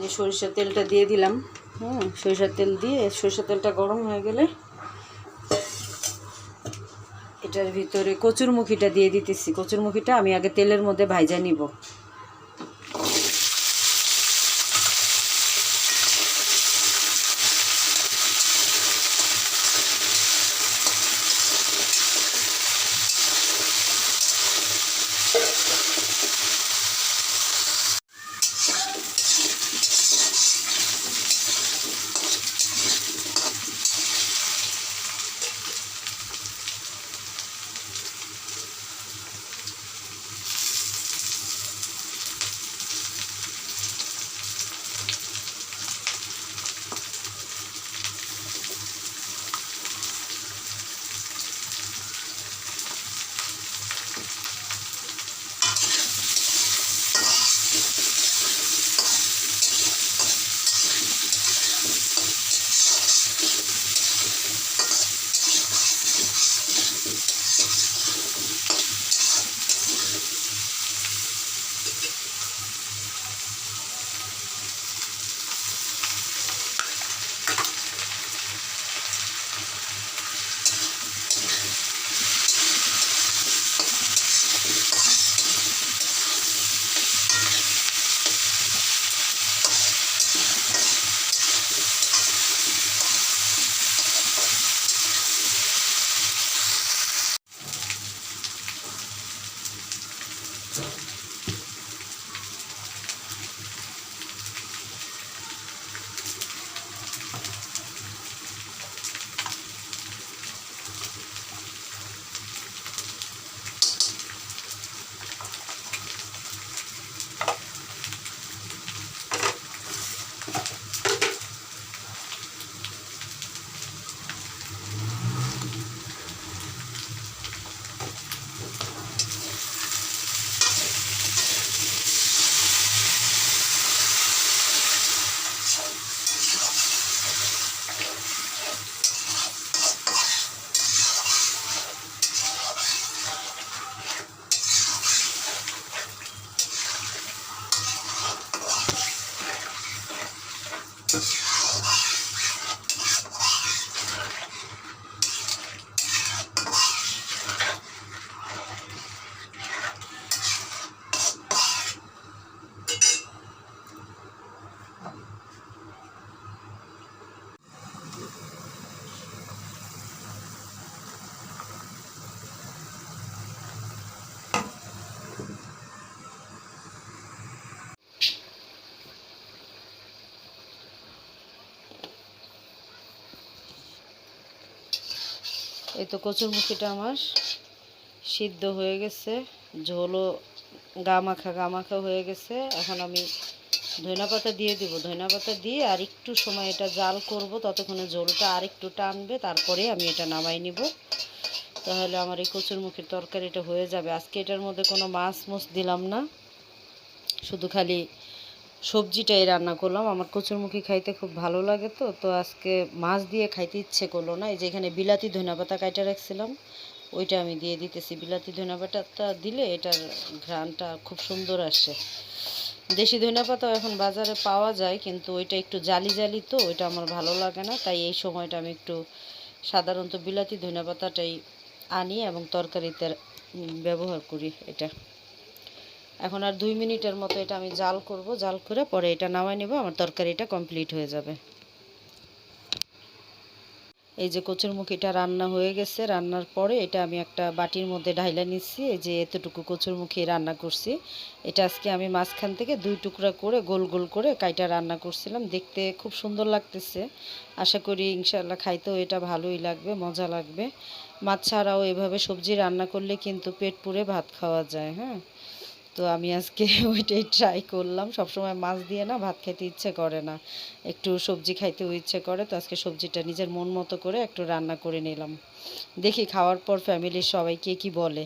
যে সরিষার তেলটা দিয়ে দিলাম হ্যাঁ সরিষার তেল দিয়ে সরিষার তেলটা গরম হয়ে গেলে এটার ভিতরে কচুরমুখিটা দিয়ে দিতেছি। কচুরমুখিটা আমি আগে তেলের মধ্যে ভাইজা নিব। процессов. এই তো কচুরমুখিটা আমার সিদ্ধ হয়ে গেছে। ঝোলও গা মাখা গা মাখা হয়ে গেছে। এখন আমি ধনিয়া পাতা দিয়ে দিব। ধনিয়া পাতা দিয়ে আর একটু সময় এটা জাল করব, ততক্ষণে ঝোলটা আর একটু টানবে, তারপরে আমি এটা নামাই নিব। তাহলে আমার এই কচুরমুখির তরকারিটা হয়ে যাবে। আজকে এটার মধ্যে কোনো মাছ মুছ দিলাম না। শুধু খালি সবজিটাই রান্না করলাম। আমার কচুরমুখী খাইতে খুব ভালো লাগে তো তো আজকে মাছ দিয়ে খাইতে ইচ্ছে করল না। এই যে এখানে বিলাতি ধনেপাতা কাইটা রাখছিলাম, ওইটা আমি দিয়ে দিতেছি। বিলাতি ধনেপাতাটা দিলে এটার ঘ্রাণটা খুব সুন্দর আসে। দেশি ধনেপাতাও এখন বাজারে পাওয়া যায়, কিন্তু ওইটা একটু জালি জালি তো, ওইটা আমার ভালো লাগে না। তাই এই সময়টা আমি একটু সাধারণত বিলাতি ধনেপাতাটাই আনি এবং তরকারিতে ব্যবহার করি এটা। এখন আর দুই মিনিটের মতো এটা আমি জাল করব, জাল করে পরে এটা নামাই নেব, আমার তরকারিটা কমপ্লিট হয়ে যাবে। এই যে কচুরমুখিটা রান্না হয়ে গেছে, রান্নার পরে এটা আমি একটা বাটির মধ্যে ঢাইলা নিচ্ছি, এই যে এতটুকু কচুরমুখি রান্না করছি। এটা আজকে আমি মাঝখান থেকে দুই টুকরা করে গোল গোল করে কাইটা রান্না করছিলাম, দেখতে খুব সুন্দর লাগতেছে। আশা করি ইনশাল্লাহ খাইতেও এটা ভালোই লাগবে, মজা লাগবে। মাছ ছাড়াও এভাবে সবজি রান্না করলে কিন্তু পেট পুড়ে ভাত খাওয়া যায় হ্যাঁ? তো আমি আজকে ওইটাই ট্রাই করলাম। সবসময় মাছ দিয়ে না ভাত খেতে ইচ্ছে করে না। একটু সবজি খাইতেও ইচ্ছে করে, তো আজকে সবজিটা নিজের মন মতো করে একটু রান্না করে নিলাম। দেখি খাওয়ার পর ফ্যামিলির সবাই কে কী বলে।